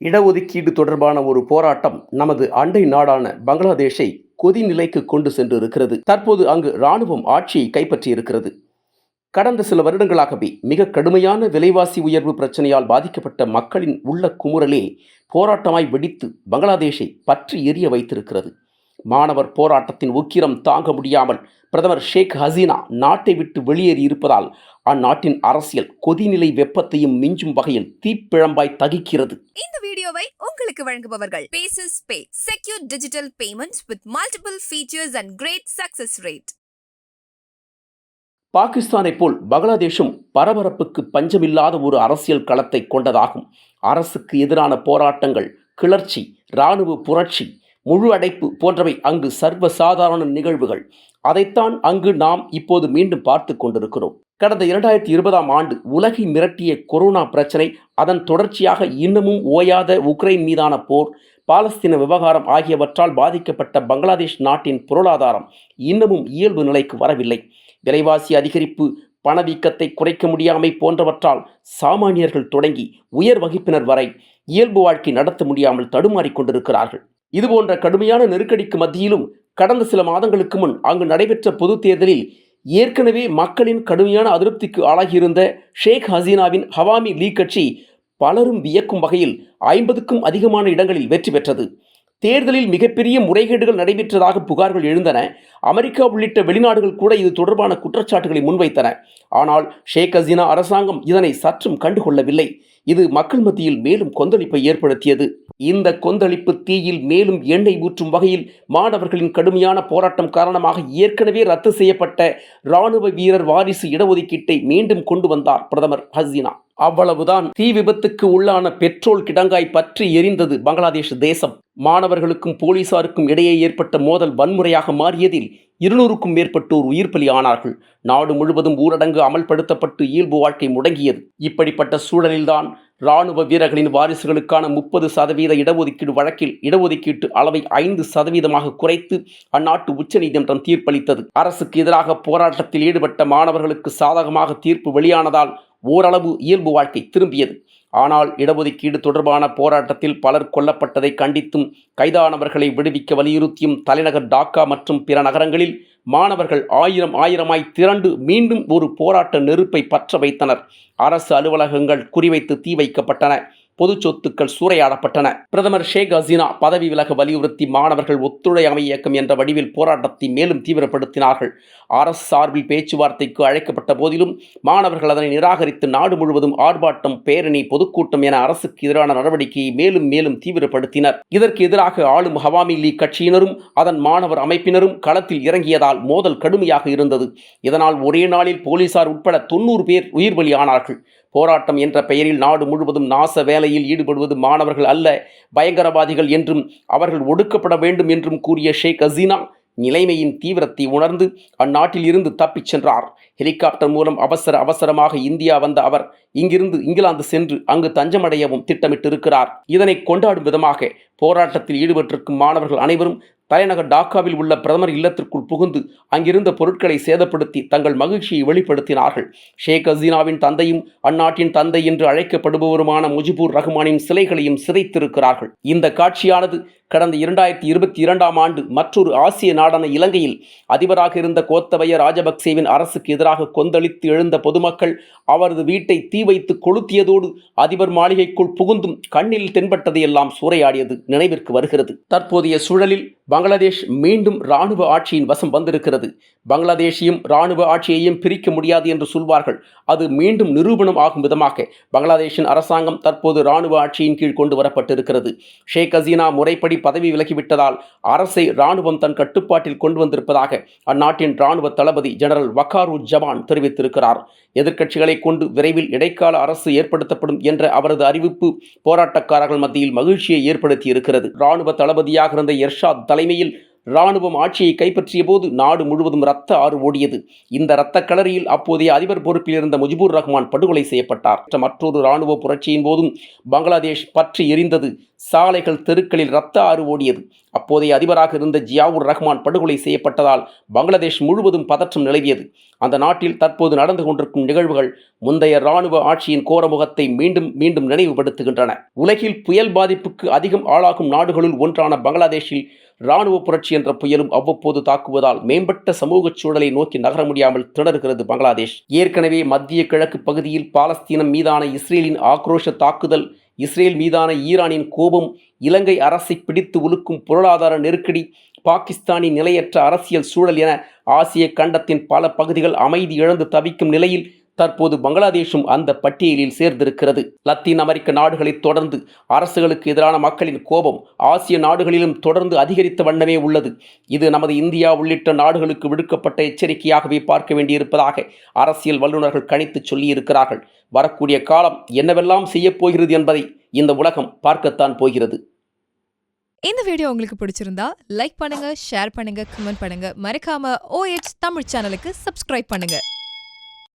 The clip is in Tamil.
இடஒதுக்கீடு தொடர்பான ஒரு போராட்டம் நமது அண்டை நாடான பங்களாதேஷை கொதிநிலைக்கு கொண்டு சென்று இருக்கிறது தற்போது அங்கு இராணுவம் ஆட்சியை கைப்பற்றி இருக்கிறது கடந்த சில வருடங்களாகவே மிக கடுமையான விலைவாசி உயர்வு பிரச்சனையால் பாதிக்கப்பட்ட மக்களின் உள்ள குமுறலே போராட்டமாய் வெடித்து பங்களாதேஷை பற்றி எரிய வைத்திருக்கிறது. மாணவர் போராட்டத்தின் உக்கிரம் தாங்க முடியாமல் பிரதமர் ஷேக் ஹசீனா நாட்டை விட்டு வெளியேறி இருப்பதால் அந்நாட்டின் அரசியல் கொதிநிலை வெப்பத்தையும் மிஞ்சும் வகையில் தீப்பிழம்பாய் தகிக்கிறது. இந்த வீடியோவை உங்களுக்கு வழங்குபவர்கள் bases pay secure digital payments with multiple features and great success rate பாகிஸ்தானைப் போல் பங்களாதேஷும் பரபரப்புக்கு பஞ்சமில்லாத ஒரு அரசியல் களத்தை கொண்டதாகும். அரசுக்கு எதிரான போராட்டங்கள் கிளர்ச்சி இராணுவ புரட்சி முழு அடைப்பு போன்றவை அங்கு சர்வசாதாரண நிகழ்வுகள். அதைத்தான் அங்கு நாம் இப்போது மீண்டும் பார்த்து கொண்டிருக்கிறோம். கடந்த இரண்டாயிரத்தி இருபதாம் ஆண்டு உலகை மிரட்டிய கொரோனா பிரச்சனை அதன் தொடர்ச்சியாக இன்னமும் ஓயாத உக்ரைன் மீதான போர் பாலஸ்தீன விவகாரம் ஆகியவற்றால் பாதிக்கப்பட்ட பங்களாதேஷ் நாட்டின் பொருளாதாரம் இன்னமும் இயல்பு நிலைக்கு வரவில்லை. விலைவாசி அதிகரிப்பு பணவீக்கத்தை குறைக்க முடியாமை போன்றவற்றால் சாமானியர்கள் தொடங்கி உயர் வகுப்பினர் வரை இயல்பு வாழ்க்கை நடத்த முடியாமல் தடுமாறிக் கொண்டிருக்கிறார்கள். இதுபோன்ற கடுமையான நெருக்கடிக்கு மத்தியிலும் கடந்த சில மாதங்களுக்கு முன் அங்கு நடைபெற்ற பொது தேர்தலில் ஏற்கனவே மக்களின் கடுமையான அதிருப்திக்கு ஆளாகியிருந்த ஷேக் ஹசீனாவின் ஹவாமி லீக் கட்சி பலரும் வியக்கும் வகையில் ஐம்பதுக்கும் அதிகமான இடங்களில் வெற்றி பெற்றது. தேர்தலில் மிகப்பெரிய முறைகேடுகள் நடைபெற்றதாக புகார்கள் எழுந்தன. அமெரிக்கா உள்ளிட்ட வெளிநாடுகள் கூட இது தொடர்பான குற்றச்சாட்டுகளை முன்வைத்தன. ஆனால் ஷேக் ஹசீனா அரசாங்கம் இதனை சற்றும் கண்டுகொள்ளவில்லை. இது மக்கள் மத்தியில் மேலும் கொந்தளிப்பை ஏற்படுத்தியது. இந்த கொந்தளிப்பு தீயில் மேலும் எண்ணெய் ஊற்றும் வகையில் மாணவர்களின் கடுமையான போராட்டம் காரணமாக ஏற்கனவே ரத்து செய்யப்பட்ட இராணுவ வீரர் வாரிசு இடஒதுக்கீட்டை மீண்டும் கொண்டு வந்தார் பிரதமர் ஹசீனா. அவ்வளவுதான். தீ விபத்துக்கு உள்ளான பெட்ரோல் கிடங்காய் பற்றி எரிந்தது பங்களாதேஷ் தேசம். மாணவர்களுக்கும் போலீசாருக்கும் இடையே ஏற்பட்ட மோதல் வன்முறையாக மாறியதில் இருநூறுக்கும் மேற்பட்டோர் உயிர் பலி ஆனார்கள். நாடு முழுவதும் ஊரடங்கு அமல்படுத்தப்பட்டு இயல்பு வாழ்க்கை முடங்கியது. இப்படிப்பட்ட சூழலில்தான் இராணுவ வீரர்களின் வாரிசுகளுக்கான முப்பது சதவீத இடஒதுக்கீடு வழக்கில் இடஒதுக்கீட்டு அளவை ஐந்து சதவீதமாக குறைத்து அந்நாட்டு உச்சநீதிமன்றம் தீர்ப்பளித்தது. அரசுக்கு எதிராக போராட்டத்தில் ஈடுபட்ட மாணவர்களுக்கு சாதகமாக தீர்ப்பு வெளியானதால் ஓரளவு இயல்பு வாழ்க்கை திரும்பியது. ஆனால் இடஒதுக்கீடு தொடர்பான போராட்டத்தில் பலர் கொல்லப்பட்டதை கண்டித்தும் கைதானவர்களை விடுவிக்க வலியுறுத்தியும் தலைநகர் டாக்கா மற்றும் பிற நகரங்களில் மாணவர்கள் ஆயிரம் ஆயிரமாய் திரண்டு மீண்டும் ஒரு போராட்ட நெருப்பை பற்ற வைத்தனர். அரசு அலுவலகங்கள் குறிவைத்து தீ வைக்கப்பட்டன. பொது சொத்துக்கள் சூறையாடப்பட்டன. பிரதமர் ஷேக் ஹசீனா பதவி விலக வலியுறுத்தி மாணவர்கள் ஒத்துழையாமை இயக்கம் என்ற வடிவில் போராட்டத்தை மேலும் தீவிரப்படுத்தினார்கள். அரசு சார்பில் பேச்சுவார்த்தைக்கு அழைக்கப்பட்ட போதிலும் மாணவர்கள் அதனை நிராகரித்து நாடு முழுவதும் ஆர்ப்பாட்டம் பேரணி பொதுக்கூட்டம் என அரசுக்கு எதிரான நடவடிக்கையை மேலும் மேலும் தீவிரப்படுத்தினர். இதற்கு எதிராக ஆளும் ஹவாமி லீக் கட்சியினரும் அதன் மாணவர் அமைப்பினரும் களத்தில் இறங்கியதால் மோதல் கடுமையாக இருந்தது. இதனால் ஒரே நாளில் போலீசார் உட்பட தொன்னூறு பேர் உயிர் பலியானார்கள் போராட்டம் என்ற பெயரில் நாடு முழுவதும் நாச வேலையில் ஈடுபடுவது மாணவர்கள் அல்ல பயங்கரவாதிகள் என்றும் அவர்கள் ஒடுக்கப்பட வேண்டும் என்றும் கூறிய ஷேக் ஹசீனா நிலைமையின் தீவிரத்தை உணர்ந்து அந்நாட்டில் இருந்து தப்பிச் சென்றார். ஹெலிகாப்டர் மூலம் அவசர அவசரமாக இந்தியா வந்த அவர் இங்கிருந்து இங்கிலாந்து சென்று அங்கு தஞ்சமடையவும் திட்டமிட்டிருக்கிறார். இதனை கொண்டாடும் விதமாக போராட்டத்தில் ஈடுபட்டிருக்கும் மாணவர்கள் அனைவரும் தலைநகர் டாக்காவில் உள்ள பிரதமர் இல்லத்திற்குள் புகுந்து அங்கிருந்த பொருட்களை சேதப்படுத்தி தங்கள் மகிழ்ச்சியை வெளிப்படுத்தினார்கள். ஷேக் ஹசீனாவின் தந்தையும் அந்நாட்டின் தந்தை என்று அழைக்கப்படுபவருமான முஜிபூர் ரஹ்மானின் சிலைகளையும் சிதைத்திருக்கிறார்கள். இந்த காட்சியானது கடந்த இரண்டாயிரத்தி இருபத்தி இரண்டாம் ஆண்டு மற்றொரு ஆசிய நாடான இலங்கையில் அதிபராக இருந்த கோத்தபய ராஜபக்சேவின் அரசுக்கு எதிராக கொந்தளித்து எழுந்த பொதுமக்கள் அவரது வீட்டை தீ வைத்து கொளுத்தியதோடு அதிபர் மாளிகைக்குள் புகுந்தும் கண்ணில் தென்பட்டதையெல்லாம் சூறையாடியது நினைவிற்கு வருகிறது. தற்போதைய சூழலில் பங்களாதேஷ் மீண்டும் இராணுவ ஆட்சியின் வசம் வந்திருக்கிறது. பங்களாதேஷையும் இராணுவ ஆட்சியையும் பிரிக்க முடியாது என்று சொல்வார்கள். அது மீண்டும் நிரூபணம் ஆகும் விதமாக பங்களாதேஷின் அரசாங்கம் தற்போது இராணுவ ஆட்சியின் கீழ் கொண்டு வரப்பட்டிருக்கிறது. ஷேக் ஹசீனா முறைப்படி பதவி விலகிவிட்டதால் அரசை இராணுவம் தன் கட்டுப்பாட்டில் கொண்டு வந்திருப்பதாக அந்நாட்டின் இராணுவ தளபதி ஜெனரல் வக்காரு ஜவான் தெரிவித்திருக்கிறார். எதிர்க்கட்சிகளை கொண்டு விரைவில் இடைக்கால அரசு ஏற்படுத்தப்படும் என்ற அவரது அறிவிப்பு போராட்டக்காரர்கள் மத்தியில் மகிழ்ச்சியை ஏற்படுத்தியிருக்கிறது. இராணுவ தளபதியாக இருந்த எர்ஷாத் தலைமையில் இராணுவம் ஆட்சியை கைப்பற்றிய போது நாடு முழுவதும் இரத்த ஆறு ஓடியது. இந்த இரத்த களரியில் அப்போதைய அதிபர் பொறுப்பில் இருந்த முஜிபுர் ரஹ்மான் படுகொலை செய்யப்பட்டார். மற்றொரு இராணுவ புரட்சியின் போதும் பங்களாதேஷ் பற்றி எரிந்தது. சாலைகள் தெருக்களில் இரத்த ஆறு ஓடியது. அப்போதைய அதிபராக இருந்த ஜியாவுர் ரஹ்மான் படுகொலை செய்யப்பட்டதால் பங்களாதேஷ் முழுவதும் பதற்றம் நிலவியது. அந்த நாட்டில் தற்போது நடந்து கொண்டிருக்கும் நிகழ்வுகள் முந்தைய இராணுவ ஆட்சியின் கோரமுகத்தை மீண்டும் மீண்டும் நினைவுபடுத்துகின்றன. உலகில் புயல் பாதிப்புக்கு அதிகம் ஆளாகும் நாடுகளுள் ஒன்றான பங்களாதேஷில் இராணுவ புரட்சி என்ற புயலும் அவ்வப்போது தாக்குவதால் மேம்பட்ட சமூக சூழலை நோக்கி நகர முடியாமல் திணறுகிறது பங்களாதேஷ். ஏற்கனவே மத்திய கிழக்கு பகுதியில் பாலஸ்தீனம் மீதான இஸ்ரேலின் ஆக்ரோஷ தாக்குதல் இஸ்ரேல் மீதான ஈரானின் கோபம் இலங்கை அரசை பிடித்து உலுக்கும் பொருளாதார நெருக்கடி பாகிஸ்தானின் நிலையற்ற அரசியல் சூழல் என ஆசிய கண்டத்தின் பல பகுதிகள் அமைதி இழந்து தவிக்கும் நிலையில் தற்போது பங்களாதேஷும் அந்த பட்டியலில் சேர்ந்திருக்கிறது. லத்தீன் அமெரிக்க நாடுகளைத் தொடர்ந்து அரசுகளுக்கு எதிரான மக்களின் கோபம் ஆசிய நாடுகளிலும் தொடர்ந்து அதிகரித்த வண்ணமே உள்ளது. இது நமது இந்தியா உள்ளிட்ட நாடுகளுக்கு விடுக்கப்பட்ட எச்சரிக்கையாகவே பார்க்க வேண்டியிருப்பதாக அரசியல் வல்லுநர்கள் கணித்து சொல்லியிருக்கிறார்கள். வரக்கூடிய காலம் என்னவெல்லாம் செய்யப் போகிறது என்பதை இந்த உலகம் பார்க்கத்தான் போகிறது. இந்த வீடியோ உங்களுக்கு பிடிச்சிருந்தா லைக் பண்ணுங்க ஷேர் பண்ணுங்க கமெண்ட் பண்ணுங்க. மறக்காம ஓஎச் தமிழ் சேனலுக்கு சப்ஸ்கிரைப் பண்ணுங்க.